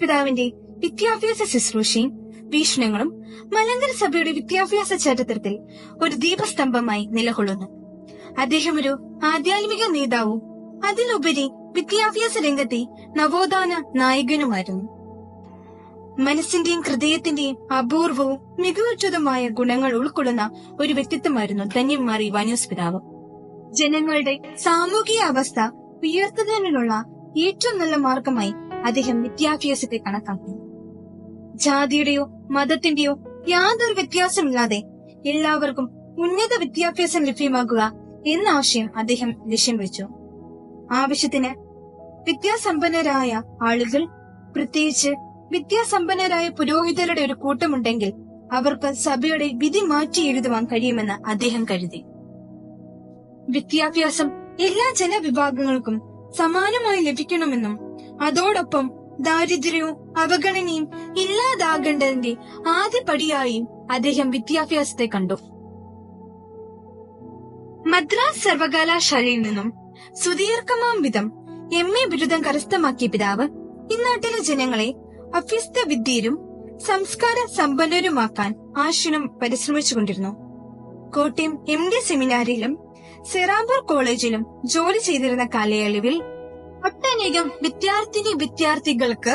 പിതാവിന്റെ വിദ്യാഭ്യാസ ശുശ്രൂഷയും വീക്ഷണങ്ങളും മലങ്കര സഭയുടെ വിദ്യാഭ്യാസ ചരിത്രത്തിൽ ഒരു ദീപസ്തംഭമായി നിലകൊള്ളുന്നു. അദ്ദേഹം ഒരു ആധ്യാത്മിക നേതാവും അതിലുപരി വിദ്യാഭ്യാസ രംഗത്തെ നവോത്ഥാന നായകനുമായിരുന്നു. മനസ്സിന്റെയും ഹൃദയത്തിന്റെയും അപൂർവവും മികവുറ്റതുമായ ഗുണങ്ങൾ ഉൾക്കൊള്ളുന്ന ഒരു വ്യക്തിത്വമായിരുന്നു ധന്യന്മാർ മാറി വാനിയോസ് പിതാവ്. ജനങ്ങളുടെ സാമൂഹിക അവസ്ഥ ഉയർത്തുന്നതിനുള്ള ഏറ്റവും നല്ല മാർഗമായി അദ്ദേഹം വിദ്യാഭ്യാസത്തെ കണക്കാക്കി. ജാതിയുടെയോ മതത്തിന്റെയോ യാതൊരു വ്യത്യാസമില്ലാതെ എല്ലാവർക്കും ഉന്നത വിദ്യാഭ്യാസം ലഭ്യമാകുക എന്ന ആശയം അദ്ദേഹം ലക്ഷ്യം വെച്ചു. ആവശ്യത്തിന് വിദ്യാസമ്പന്നരായ ആളുകൾ പ്രത്യേകിച്ച് വിദ്യാസമ്പന്നരായ പുരോഹിതരുടെ ഒരു കൂട്ടമുണ്ടെങ്കിൽ അവർക്ക് സഭയുടെ വിധി മാറ്റി എഴുതുവാൻ കഴിയുമെന്ന് അദ്ദേഹം കരുതി. വിദ്യാഭ്യാസം എല്ലാ ജനവിഭാഗങ്ങൾക്കും സമാനമായി ലഭിക്കണമെന്നും അതോടൊപ്പം ദാരിദ്ര്യവും അവഗണനയും ഇല്ലാതാകേണ്ടതിന്റെ ആദ്യപടിയായും അദ്ദേഹം വിദ്യാഭ്യാസത്തെ കണ്ടു. മദ്രാസ് സർവകലാശാലയിൽ നിന്നും സുദീർഘമാം വിധം എം എ ബിരുദം കരസ്ഥമാക്കിയ പിതാവ് ഇന്നാട്ടിലെ ജനങ്ങളെ അഭ്യസ്ത വിദ്യരും സംസ്കാര സമ്പന്നരുമാക്കാൻ ആശുനം പരിശ്രമിച്ചുകൊണ്ടിരുന്നു. കോട്ടയം എം ഡി സെമിനാരിയിലും സെറാമ്പൂർ കോളേജിലും ജോലി ചെയ്തിരുന്ന കാലയളവിൽ ഒട്ടനേകം വിദ്യാർത്ഥിനി വിദ്യാർത്ഥികൾക്ക്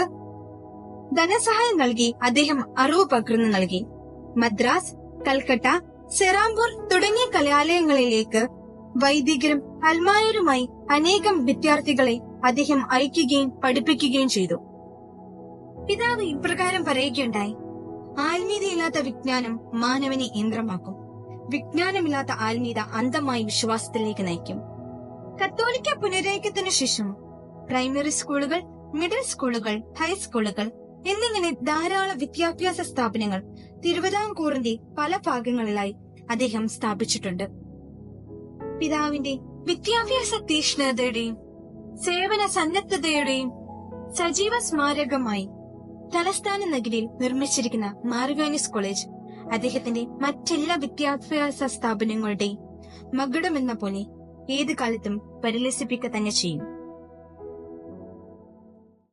ധനസഹായം നൽകി അദ്ദേഹം അറിവ് പകർന്നു നൽകി. മദ്രാസ് കൽക്കട്ട സെറാംപൂർ തുടങ്ങിയ കലാലയങ്ങളിലേക്ക് വൈദികരും അൽമായരുമായി അനേകം വിദ്യാർത്ഥികളെ അദ്ദേഹം അയക്കുകയും പഠിപ്പിക്കുകയും ചെയ്തു. പിതാവ് ഇപ്രകാരം പറയുകയുണ്ടായി ആത്മീയതയില്ലാത്ത വിജ്ഞാനം മാനവനെ യന്ത്രമാക്കും. വിജ്ഞാനമില്ലാത്ത ആത്മീയത അന്ധമായി വിശ്വാസത്തിലേക്ക് നയിക്കും. കത്തോലിക്ക പുനരേക്കത്തിനു ശേഷം പ്രൈമറി സ്കൂളുകൾ മിഡിൽ സ്കൂളുകൾ ഹൈസ്കൂളുകൾ എന്നിങ്ങനെ ധാരാളം വിദ്യാഭ്യാസ സ്ഥാപനങ്ങൾ തിരുവിതാംകൂറിന്റെ പല ഭാഗങ്ങളിലായി അദ്ദേഹം സ്ഥാപിച്ചിട്ടുണ്ട്. പിതാവിന്റെ വിദ്യാഭ്യാസ തീക്ഷ്ണതയുടെയും സേവന സന്നദ്ധതയുടെയും സജീവ സ്മാരകമായി തലസ്ഥാന നഗരിയിൽ നിർമ്മിച്ചിരിക്കുന്ന മാർഗാനിസ് കോളേജ് അദ്ദേഹത്തിന്റെ മറ്റെല്ലാ വിദ്യാഭ്യാസ സ്ഥാപനങ്ങളുടെയും മകുടമെന്ന പോലെ ഏത് കാലത്തും പരിലസിപ്പിക്കുക തന്നെ ചെയ്യും.